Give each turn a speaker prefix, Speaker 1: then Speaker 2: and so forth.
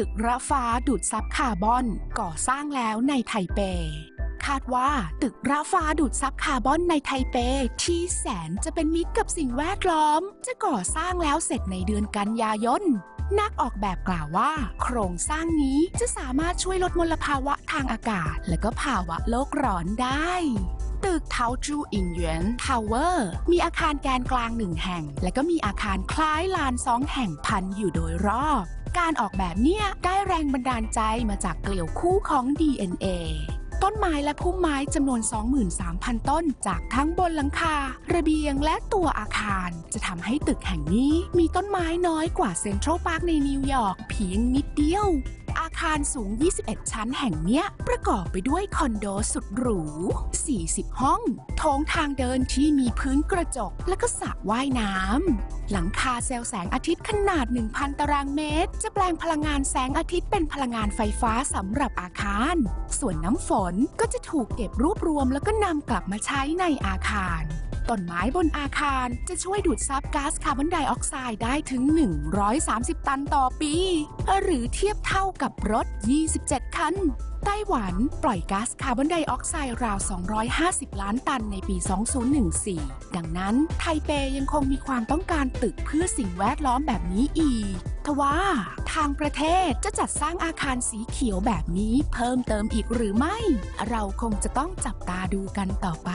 Speaker 1: ตึกระฟ้าดูดซับคาร์บอน ก่อสร้างแล้วในไทเป คาดว่าตึกระฟ้าดูดซับคาร์บอนในไทเป ที่แสนจะเป็นมิตรกับสิ่งแวดล้อม จะก่อสร้างแล้วเสร็จในเดือนกันยายนนักออกแบบกล่าวว่า โครงสร้างนี้จะสามารถช่วยลดมลภาวะทางอากาศ และก็ภาวะโลกร้อนได้ ตึกเทาจูอิงเหวียนทาวเวอร์ มีอาคารแกนกลางหนึ่งแห่ง และก็มีอาคารคล้ายลานสองแห่งพันอยู่โดยรอบ การออกแบบเนี่ยได้แรงบันดาลใจมาจากเกลียวคู่ของ DNA ต้นไม้และพุ่มไม้จำนวน 23,000 ต้น จากทั้งบนหลังคา ระเบียงและตัวอาคาร จะทำให้ตึกแห่งนี้มีต้นไม้น้อยกว่าเซ็นทรัลพาร์คในนิวยอร์กเพียงนิดเดียว คารสูง 21 ชั้นแห่งเนี้ย ประกอบไปด้วยคอนโดสุดหรู 40 ห้องโถงทางเดินที่มีพื้นกระจก และก็สระว่ายน้ำ หลังคาเซลล์แสงอาทิตย์ขนาด 1,000 ตารางเมตร จะแปลงพลังงานแสงอาทิตย์เป็นพลังงานไฟฟ้าสำหรับอาคาร ส่วนน้ำฝนก็จะถูกเก็บรวบรวมแล้วก็นำกลับมาใช้ในอาคาร ต้นไม้บนอาคารจะช่วยดูดซับก๊าซคาร์บอนไดออกไซด์ได้ถึง 130 ตันต่อปี หรือเทียบเท่ากับรถ 27 คันไต้หวันปล่อยก๊าซคาร์บอนไดออกไซด์ราว 250 ล้านตันในปี 2014 ดังนั้นไทเปยังคงมีความต้องการตึกเพื่อสิ่งแวดล้อมแบบนี้อีก ทว่า ทางประเทศจะจัดสร้างอาคารสีเขียวแบบนี้เพิ่มเติมอีกหรือไม่ เราคงจะต้องจับตาดูกันต่อไป